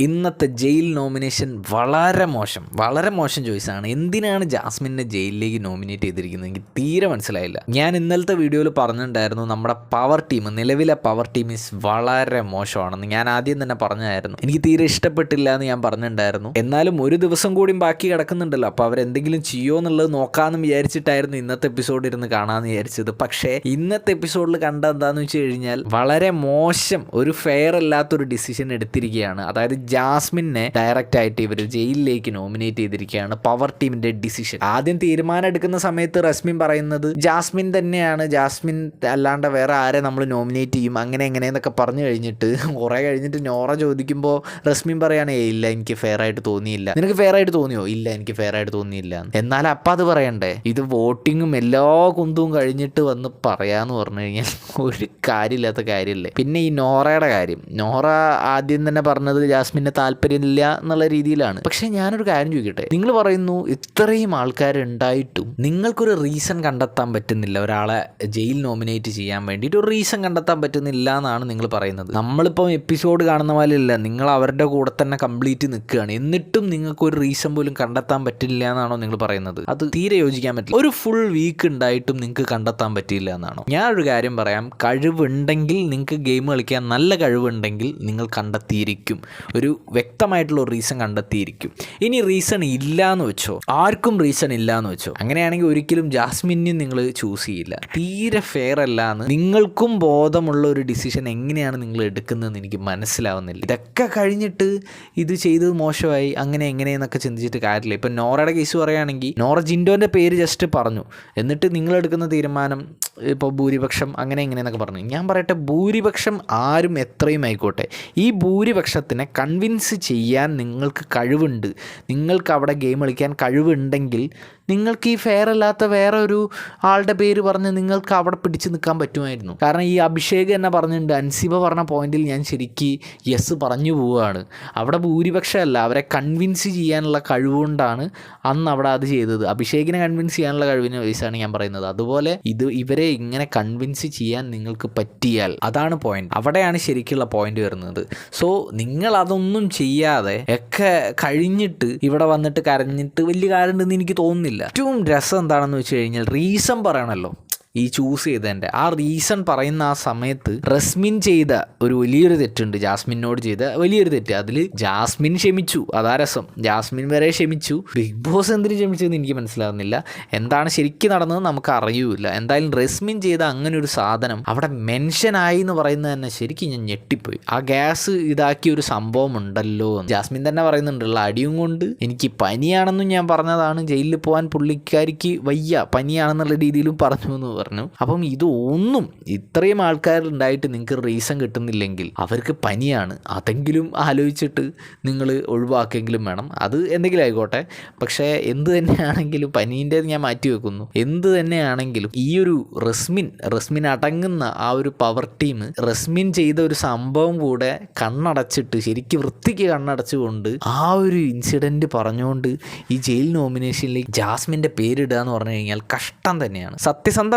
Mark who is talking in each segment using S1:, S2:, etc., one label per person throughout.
S1: ഇന്നത്തെ jail nomination വളരെ മോശം വളരെ മോശം ചോയ്സാണ്. എന്തിനാണ് ജാസ്മിനെ ജയിലിലേക്ക് നോമിനേറ്റ് ചെയ്തിരിക്കുന്നത്? എനിക്ക് തീരെ മനസ്സിലായില്ല. ഞാൻ ഇന്നലത്തെ വീഡിയോയിൽ പറഞ്ഞിട്ടുണ്ടായിരുന്നു നമ്മുടെ പവർ ടീം നിലവിലെ പവർ ടീം ഈസ് വളരെ മോശമാണെന്ന്. ഞാൻ ആദ്യം തന്നെ പറഞ്ഞായിരുന്നു. എനിക്ക് തീരെ ഇഷ്ടപ്പെട്ടില്ല എന്ന് ഞാൻ പറഞ്ഞിട്ടുണ്ടായിരുന്നു. എന്നാലും ഒരു ദിവസം കൂടിയും ബാക്കി കിടക്കുന്നുണ്ടല്ലോ. അപ്പോൾ അവരെന്തെങ്കിലും ചെയ്യുമോ എന്നുള്ളത് നോക്കാമെന്ന് വിചാരിച്ചിട്ടായിരുന്നു ഇന്നത്തെ എപ്പിസോഡ് ഇരുന്ന് കാണാമെന്ന് വിചാരിച്ചത്. പക്ഷേ ഇന്നത്തെ എപ്പിസോഡിൽ കണ്ട എന്താണെന്ന് വെച്ച് കഴിഞ്ഞാൽ വളരെ മോശം ഒരു ഫെയർ അല്ലാത്തൊരു ഡിസിഷൻ എടുത്തിരിക്കുകയാണ്. അതായത് ജാസ്മിനെ ഡയറക്റ്റ് ആയിട്ട് ഇവർ ജയിലിലേക്ക് നോമിനേറ്റ് ചെയ്തിരിക്കുകയാണ് പവർ ടീമിന്റെ ഡിസിഷൻ. ആദ്യം തീരുമാനം എടുക്കുന്ന സമയത്ത് റസ്മിൻ പറയുന്നത് ജാസ്മിൻ തന്നെയാണ്. ജാസ്മിൻ അല്ലാണ്ട് വേറെ ആരെ നമ്മൾ നോമിനേറ്റ് ചെയ്യും? അങ്ങനെ എങ്ങനെയെന്നൊക്കെ പറഞ്ഞു കഴിഞ്ഞിട്ട് കുറേ കഴിഞ്ഞിട്ട് നോറ ചോദിക്കുമ്പോൾ റസ്മിൻ പറയാണ് "ഏയ് ഇല്ല എനിക്ക് ഫെയർ ആയിട്ട് തോന്നിയില്ല. നിനക്ക് ഫെയർ ആയിട്ട് തോന്നിയോ? ഇല്ല എനിക്ക് ഫെയർ ആയിട്ട് തോന്നിയില്ല. എന്നാൽ അപ്പം അത് പറയണ്ടേ ഇത് വോട്ടിങ്ങും എല്ലാ കുന്തവും കഴിഞ്ഞിട്ട് വന്ന് പറയാന്ന് പറഞ്ഞു കഴിഞ്ഞാൽ ഒരു കാര്യമില്ലാത്ത കാര്യമല്ലേ? പിന്നെ ഈ നോറയുടെ കാര്യം. നോറ ആദ്യം തന്നെ പറഞ്ഞത് ജാസ്മിനെ താല്പര്യമില്ല എന്നുള്ള രീതിയിലാണ്. പക്ഷേ ഞാനൊരു കാര്യം ചോദിക്കട്ടെ? നിങ്ങൾ പറയുന്നു ഇത്രയും ആൾക്കാരുണ്ടായിട്ടും നിങ്ങൾക്കൊരു റീസൺ കണ്ടെത്താൻ പറ്റുന്നില്ല. ഒരാളെ ജയിൽ നോമിനേറ്റ് ചെയ്യാൻ വേണ്ടിയിട്ട് ഒരു റീസൺ കണ്ടെത്താൻ പറ്റുന്നില്ല എന്നാണ് നിങ്ങൾ പറയുന്നത്. നമ്മളിപ്പം എപ്പിസോഡ് കാണുന്ന പോലെ ഇല്ല നിങ്ങൾ അവരുടെ കൂടെ തന്നെ കംപ്ലീറ്റ് നിൽക്കുകയാണ്. എന്നിട്ടും നിങ്ങൾക്ക് ഒരു റീസൺ പോലും കണ്ടെത്താൻ പറ്റില്ല എന്നാണോ നിങ്ങൾ പറയുന്നത്? അത് തീരെ യോജിക്കാൻ പറ്റില്ല. ഒരു ഫുൾ വീക്ക് ഉണ്ടായിട്ടും നിങ്ങൾക്ക് കണ്ടെത്താൻ പറ്റിയില്ല എന്നാണോ? ഞാനൊരു കാര്യം പറയാം. കഴിവുണ്ടെങ്കിൽ നിങ്ങൾക്ക് ഗെയിം കളിക്കാൻ നല്ല കഴിവുണ്ടെങ്കിൽ നിങ്ങൾ കണ്ടെത്തിയിരിക്കും. ഒരു വ്യക്തമായിട്ടുള്ള ഒരു റീസൺ കണ്ടെത്തിയിരിക്കും. ഇനി റീസൺ ഇല്ല എന്ന് വെച്ചോ ആർക്കും റീസൺ ഇല്ല എന്ന് വെച്ചോ അങ്ങനെയാണെങ്കിൽ ഒരിക്കലും ജാസ്മിനും നിങ്ങൾ ചൂസ് ചെയ്യില്ല. തീരെ ഫെയർ അല്ല എന്ന് നിങ്ങൾക്കും ബോധമുള്ള ഒരു ഡിസിഷൻ എങ്ങനെയാണ് നിങ്ങൾ എടുക്കുന്നതെന്ന് എനിക്ക് മനസ്സിലാവുന്നില്ല. ഇതൊക്കെ കഴിഞ്ഞിട്ട് ഇത് ചെയ്തത് മോശമായി അങ്ങനെ എങ്ങനെയെന്നൊക്കെ ചിന്തിച്ചിട്ട് കാര്യമില്ല. ഇപ്പം നോറയുടെ കേസ് പറയുകയാണെങ്കിൽ നോറ ജിൻഡോന്റെ പേര് ജസ്റ്റ് പറഞ്ഞു. എന്നിട്ട് നിങ്ങൾ എടുക്കുന്ന തീരുമാനം ഇപ്പോൾ ഭൂരിപക്ഷം അങ്ങനെ എങ്ങനെയെന്നൊക്കെ പറഞ്ഞു. ഞാൻ പറയട്ടെ ഭൂരിപക്ഷം ആരും എത്രയും ആയിക്കോട്ടെ. ഈ ഭൂരിപക്ഷത്തിനെ കൺവിൻസ് ചെയ്യാൻ നിങ്ങൾക്ക് കഴിവുണ്ട്. നിങ്ങൾക്ക് അവിടെ ഗെയിം കളിക്കാൻ കഴിവുണ്ടെങ്കിൽ നിങ്ങൾക്ക് ഈ ഫെയർ അല്ലാത്ത വേറെ ഒരു ആളുടെ പേര് പറഞ്ഞ് നിങ്ങൾക്ക് അവിടെ പിടിച്ച് നിൽക്കാൻ പറ്റുമായിരുന്നു. കാരണം ഈ അഭിഷേക് എന്നെ പറഞ്ഞിട്ടുണ്ട് അൻസിബ പറഞ്ഞ പോയിന്റിൽ ഞാൻ ശരിക്ക് യെസ് പറഞ്ഞു പോവുകയാണ്. അവിടെ ഭൂരിപക്ഷമല്ല അവരെ കൺവിൻസ് ചെയ്യാനുള്ള കഴിവുകൊണ്ടാണ് അന്ന് അവിടെ അത് ചെയ്തത്. അഭിഷേകിനെ കൺവിൻസ് ചെയ്യാനുള്ള കഴിവിനെ വയസ്സാണ് ഞാൻ പറയുന്നത്. അതുപോലെ ഇത് ഇവരെ ഇങ്ങനെ കൺവിൻസ് ചെയ്യാൻ നിങ്ങൾക്ക് പറ്റിയാൽ അതാണ് പോയിന്റ് അവിടെയാണ് ശരിക്കുള്ള പോയിന്റ് വരുന്നത്. സോ നിങ്ങൾ അതൊന്നും ചെയ്യാതെ ഒക്കെ കഴിഞ്ഞിട്ട് ഇവിടെ വന്നിട്ട് കരഞ്ഞിട്ട് വലിയ കാര്യമുണ്ടെന്ന് എനിക്ക് തോന്നുന്നില്ല. ഏറ്റവും രസം എന്താണെന്ന് വെച്ച് കഴിഞ്ഞാൽ റീസൺ പറയണല്ലോ. ഈ ചൂസ് ചെയ്തതിന്റെ. ആ റീസൺ പറയുന്ന ആ സമയത്ത് റസ്മിൻ ചെയ്ത ഒരു വലിയൊരു തെറ്റുണ്ട്. ജാസ്മിനോട് ചെയ്ത വലിയൊരു തെറ്റ്. അതിൽ ജാസ്മിൻ ക്ഷമിച്ചു. അതാ രസം. ജാസ്മിൻ വരെ ക്ഷമിച്ചു. ബിഗ് ബോസ് എന്തിനു ക്ഷമിച്ചതെന്ന് എനിക്ക് മനസ്സിലാകുന്നില്ല എന്താണ് ശരിക്കും നടന്നത് നമുക്ക് അറിയൂല എന്തായാലും റസ്മിൻ ചെയ്ത അങ്ങനെ ഒരു സാധനം അവിടെ മെൻഷൻ ആയി എന്ന് പറയുന്നത് തന്നെ ശരിക്കും ഞാൻ ഞെട്ടിപ്പോയി. ആ ഗ്യാസ് ഇതാക്കിയ ഒരു സംഭവം ഉണ്ടല്ലോ. ജാസ്മിൻ തന്നെ പറയുന്നുണ്ടല്ലോ അടിയും കൊണ്ട് എനിക്ക് പനിയാണെന്നും ഞാൻ പറഞ്ഞതാണ്. ജയിലിൽ പോകാൻ പുള്ളിക്കാരിക്ക് വയ്യ. പനിയാണെന്നുള്ള രീതിയിലും പറഞ്ഞു എന്ന് പറഞ്ഞു. അപ്പം ഇതൊന്നും ഇത്രയും ആൾക്കാരുണ്ടായിട്ട് നിങ്ങൾക്ക് റീസൺ കിട്ടുന്നില്ലെങ്കിൽ അവർക്ക് പനിയാണ്. അതെങ്കിലും ആലോചിച്ചിട്ട് നിങ്ങൾ ഒഴിവാക്കെങ്കിലും വേണം. അത് എന്തെങ്കിലും ആയിക്കോട്ടെ. പക്ഷേ എന്ത് തന്നെയാണെങ്കിലും പനീന്റെ ഞാൻ മാറ്റി വെക്കുന്നു. എന്ത് തന്നെയാണെങ്കിലും ഈ ഒരു റസ്മിൻ റസ്മിൻ അടങ്ങുന്ന ആ ഒരു പവർ ടീം റസ്മിൻ ചെയ്ത ഒരു സംഭവം കൂടെ കണ്ണടച്ചിട്ട് ശരിക്കും വൃത്തിക്ക് കണ്ണടച്ചുകൊണ്ട് ആ ഒരു ഇൻസിഡന്റ് പറഞ്ഞുകൊണ്ട് ഈ ജയിൽ നോമിനേഷനിലേക്ക് ജാസ്മിന്റെ പേരിടുക എന്ന് പറഞ്ഞു കഴിഞ്ഞാൽ കഷ്ടം തന്നെയാണ്.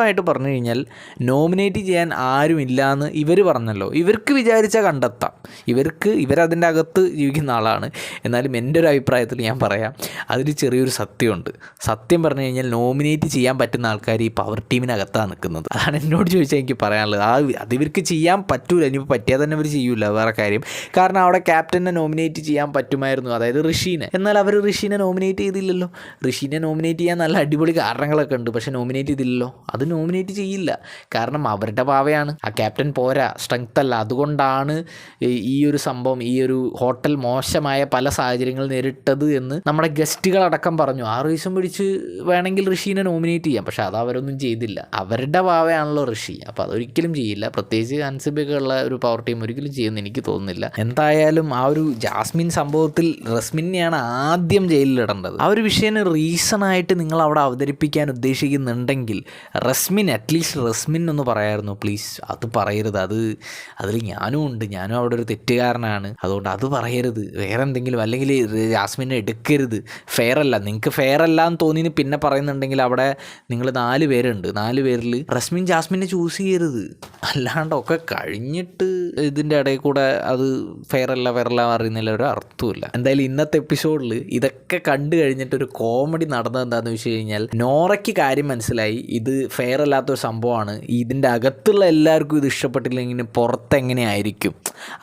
S1: സത്യസന്ധമായിട്ട് പറഞ്ഞു കഴിഞ്ഞാൽ നോമിനേറ്റ് ചെയ്യാൻ ആരുമില്ല എന്ന് ഇവർ പറഞ്ഞല്ലോ. ഇവർക്ക് വിചാരിച്ചാൽ കണ്ടെത്താം. ഇവർക്ക് ഇവരതിന്റെ അകത്ത് ജീവിക്കുന്ന ആളാണ്. എന്നാലും എന്റെ ഒരു അഭിപ്രായത്തിൽ ഞാൻ പറയാം അതിൽ ചെറിയൊരു സത്യമുണ്ട്. സത്യം പറഞ്ഞു കഴിഞ്ഞാൽ നോമിനേറ്റ് ചെയ്യാൻ പറ്റുന്ന ആൾക്കാർ ഈ പവർ ടീമിനകത്താണ് നിൽക്കുന്നത്. അതാണ് എന്നോട് ചോദിച്ചാൽ എനിക്ക് പറയാനുള്ളത്. ആ അത് ഇവർക്ക് ചെയ്യാൻ പറ്റൂല. ഇനിയിപ്പോൾ പറ്റിയാൽ തന്നെ അവർ ചെയ്യൂല. വേറെ കാര്യം. കാരണം അവിടെ ക്യാപ്റ്റനെ നോമിനേറ്റ് ചെയ്യാൻ പറ്റുമായിരുന്നു. അതായത് ഋഷീനെ. എന്നാൽ അവർ ഋഷീനെ നോമിനേറ്റ് ചെയ്തില്ലല്ലോ. ഋഷീനെ നോമിനേറ്റ് ചെയ്യാൻ നല്ല അടിപൊളി കാരണങ്ങളൊക്കെ ഉണ്ട്. പക്ഷേ നോമിനേറ്റ് ചെയ്തില്ലല്ലോ. അത് നോമിനേറ്റ് ചെയ്യില്ല. കാരണം അവരുടെ പാവയാണ്. ആ ക്യാപ്റ്റൻ പോരാ. സ്ട്രെങ്ത് അല്ല. അതുകൊണ്ടാണ് ഈ- ഒരു സംഭവം ഈ ഒരു ഹോട്ടൽ മോശമായ പല സാഹചര്യങ്ങൾ നേരിട്ടത് എന്ന് നമ്മുടെ ഗസ്റ്റുകളടക്കം പറഞ്ഞു. ആ റീസൺ പിടിച്ച് വേണമെങ്കിൽ ഋഷീനെ നോമിനേറ്റ് ചെയ്യാം. പക്ഷെ അത് അവരൊന്നും ചെയ്തില്ല. അവരുടെ പാവയാണല്ലോ ഋഷി. അപ്പോൾ അതൊരിക്കലും ചെയ്യില്ല. പ്രത്യേകിച്ച് അൻസിബൊക്കെ ഉള്ള ഒരു പവർ ടീം ഒരിക്കലും ചെയ്യുമെന്ന് എനിക്ക് തോന്നുന്നില്ല. എന്തായാലും ആ ഒരു ജാസ്മിൻ സംഭവത്തിൽ റസ്മിനെയാണ് ആദ്യം ജയിലിലിടേണ്ടത്. ആ ഒരു വിഷയം റീസൺ ആയിട്ട് നിങ്ങൾ അവിടെ അവതരിപ്പിക്കാൻ ഉദ്ദേശിക്കുന്നുണ്ടെങ്കിൽ റസ്മിൻ റസ്മിൻ അറ്റ്ലീസ്റ്റ് റസ്മിൻ ഒന്ന് പറയായിരുന്നു പ്ലീസ് അത് പറയരുത്. അത് അതിൽ ഞാനും ഉണ്ട്. ഞാനും അവിടെ ഒരു തെറ്റുകാരനാണ്. അതുകൊണ്ട് അത് പറയരുത്. വേറെ എന്തെങ്കിലും അല്ലെങ്കിൽ ജാസ്മിനെ എടുക്കരുത്. ഫെയർ അല്ല. നിങ്ങൾക്ക് ഫെയർ അല്ല എന്ന് തോന്നിന് പിന്നെ പറയുന്നുണ്ടെങ്കിൽ അവിടെ നിങ്ങൾ നാല് പേരുണ്ട്. നാല് പേരിൽ റസ്മിൻ ജാസ്മിനെ ചൂസ് ചെയ്യരുത്. അല്ലാണ്ടൊക്കെ കഴിഞ്ഞിട്ട് ഇതിന്റെ ഇടയിൽ കൂടെ അത് ഫെയർ അല്ല ഫെയർ അല്ല പറയുന്നതിൽ ഒരു അർത്ഥമില്ല എന്തായാലും ഇന്നത്തെ എപ്പിസോഡിൽ ഇതൊക്കെ കണ്ടു കഴിഞ്ഞിട്ട് ഒരു കോമഡി നടന്നത് എന്താണെന്ന് വെച്ച് കഴിഞ്ഞാൽ നോറയ്ക്ക് കാര്യം മനസ്സിലായി. ഇത് ഫെയർ അല്ലാത്തൊരു സംഭവമാണ്. ഇതിന്റെ അകത്തുള്ള എല്ലാവർക്കും ഇത് ഇഷ്ടപ്പെട്ടില്ലെങ്കിൽ പുറത്തെങ്ങനെയായിരിക്കും?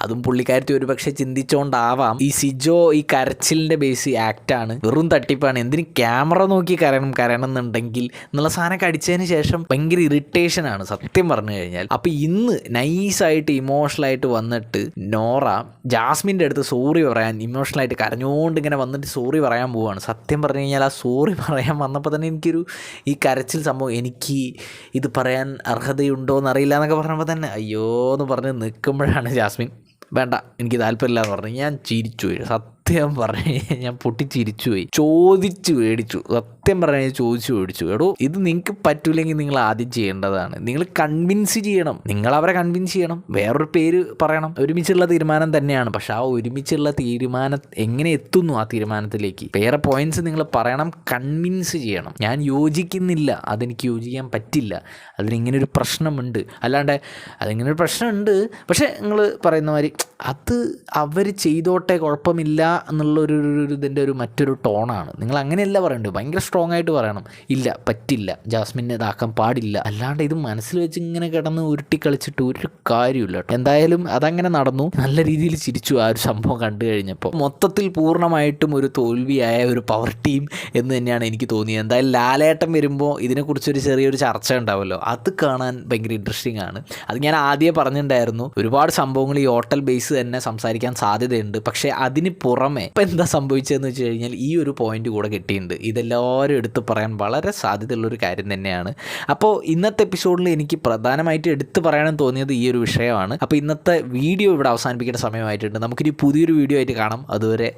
S1: അതും പുള്ളിക്കാരത്തി ഒരു പക്ഷേ ചിന്തിച്ചുകൊണ്ടാവാം ഈ സിജോ ഈ കരച്ചിലിന്റെ ബേസ് ആക്റ്റാണ് വെറും തട്ടിപ്പാണ്. എന്തിന് ക്യാമറ നോക്കി കരയണം കരയണം എന്നുണ്ടെങ്കിൽ എന്നുള്ള സാധനമൊക്കെ അടിച്ചതിന് ശേഷം ഭയങ്കര ഇറിറ്റേഷനാണ് സത്യം പറഞ്ഞു കഴിഞ്ഞാൽ. അപ്പോൾ ഇന്ന് നൈസായിട്ട് ഇമോഷണലായിട്ട് വന്നിട്ട് നോറ ജാസ്മിന്റെ അടുത്ത് സോറി പറയാൻ ഇമോഷണലായിട്ട് കരഞ്ഞുകൊണ്ട് ഇങ്ങനെ വന്നിട്ട് സോറി പറയാൻ പോവുകയാണ് സത്യം പറഞ്ഞു കഴിഞ്ഞാൽ ആ സോറി പറയാൻ വന്നപ്പോൾ തന്നെ എനിക്കൊരു ഈ കരച്ചിൽ സംഭവം എനിക്ക് ഇത് പറയാൻ അർഹതയുണ്ടോ എന്നറിയില്ല എന്നൊക്കെ പറഞ്ഞപ്പോൾ തന്നെ അയ്യോ എന്ന് പറഞ്ഞ് നിൽക്കുമ്പോഴാണ് ജാസ്മിൻ വേണ്ട എനിക്ക് താല്പര്യമില്ല എന്ന് പറഞ്ഞു. ഞാൻ ചിരിച്ചു സത്യം പറഞ്ഞു ഞാൻ പൊട്ടിച്ചിരിച്ചു പോയി. ചോദിച്ചു മേടിച്ചു. സത്യം പറഞ്ഞു ചോദിച്ചു മേടിച്ചു. എടോ ഇത് നിങ്ങൾക്ക് പറ്റൂലെങ്കിൽ നിങ്ങൾ ആദ്യം ചെയ്യേണ്ടതാണ്. നിങ്ങൾ കൺവിൻസ് ചെയ്യണം. നിങ്ങൾ അവരെ കൺവിൻസ് ചെയ്യണം. വേറൊരു പേര് പറയണം. ഒരുമിച്ചുള്ള തീരുമാനം തന്നെയാണ്. പക്ഷെ ആ ഒരുമിച്ചുള്ള തീരുമാനം എങ്ങനെ എത്തുന്നു ആ തീരുമാനത്തിലേക്ക്? വേറെ പോയിന്റ്സ് നിങ്ങൾ പറയണം കൺവിൻസ് ചെയ്യണം. ഞാൻ യോജിക്കുന്നില്ല. അതെനിക്ക് യോജിക്കാൻ പറ്റില്ല. അതിനിങ്ങനെ ഒരു പ്രശ്നമുണ്ട്. അല്ലാണ്ട് അതിങ്ങനെ ഒരു പ്രശ്നമുണ്ട്. പക്ഷേ നിങ്ങൾ പറയുന്ന മാതിരി അത് അവർ ചെയ്തോട്ടെ കുഴപ്പമില്ല എന്നുള്ള ഒരു ഇതിന്റെ ഒരു മറ്റൊരു ടോണാണ് നിങ്ങൾ അങ്ങനെയല്ല പറയേണ്ടത്. ഭയങ്കര സ്ട്രോങ് ആയിട്ട് പറയണം. ഇല്ല പറ്റില്ല. ജാസ്മിനെ ഇതാക്കാൻ പാടില്ല. അല്ലാണ്ട് ഇത് മനസ്സിൽ വെച്ച് ഇങ്ങനെ കിടന്ന് ഉരുട്ടി കളിച്ചിട്ട് ഒരു കാര്യമില്ല എന്തായാലും അതങ്ങനെ നടന്നു. നല്ല രീതിയിൽ ചിരിച്ചു ആ ഒരു സംഭവം കണ്ടു കഴിഞ്ഞപ്പോൾ. മൊത്തത്തിൽ പൂർണമായിട്ടും ഒരു തോൽവിയായ ഒരു പവർ ടീം എന്ന് തന്നെയാണ് എനിക്ക് തോന്നിയത്. എന്തായാലും ലാലേട്ടം വരുമ്പോൾ ഇതിനെക്കുറിച്ചൊരു ചെറിയൊരു ചർച്ച ഉണ്ടാവുമല്ലോ അത് കാണാൻ ഭയങ്കര ഇൻട്രസ്റ്റിംഗ് ആണ്. അത് ഞാൻ ആദ്യമേ പറഞ്ഞിട്ടുണ്ടായിരുന്നു. ഒരുപാട് സംഭവങ്ങൾ ഈ ഹോട്ടൽ ബേസ് തന്നെ സംസാരിക്കാൻ സാധ്യതയുണ്ട്. പക്ഷേ അതിന് പുറമെ ഇപ്പം എന്താ സംഭവിച്ചതെന്ന് വെച്ച് കഴിഞ്ഞാൽ ഈ ഒരു പോയിന്റ് കൂടെ കിട്ടിയിട്ടുണ്ട്. ഇതെല്ലാവരും എടുത്തു പറയാൻ വളരെ സാധ്യതയുള്ളൊരു കാര്യം തന്നെയാണ്. അപ്പോൾ ഇന്നത്തെ എപ്പിസോഡിൽ എനിക്ക് പ്രധാനമായിട്ട് എടുത്തു പറയാനും തോന്നിയത് ഈ ഒരു വിഷയമാണ്. അപ്പോൾ ഇന്നത്തെ വീഡിയോ ഇവിടെ അവസാനിപ്പിക്കേണ്ട സമയമായിട്ടുണ്ട്. നമുക്കിനി പുതിയൊരു വീഡിയോ ആയിട്ട് കാണാം. അതുവരെ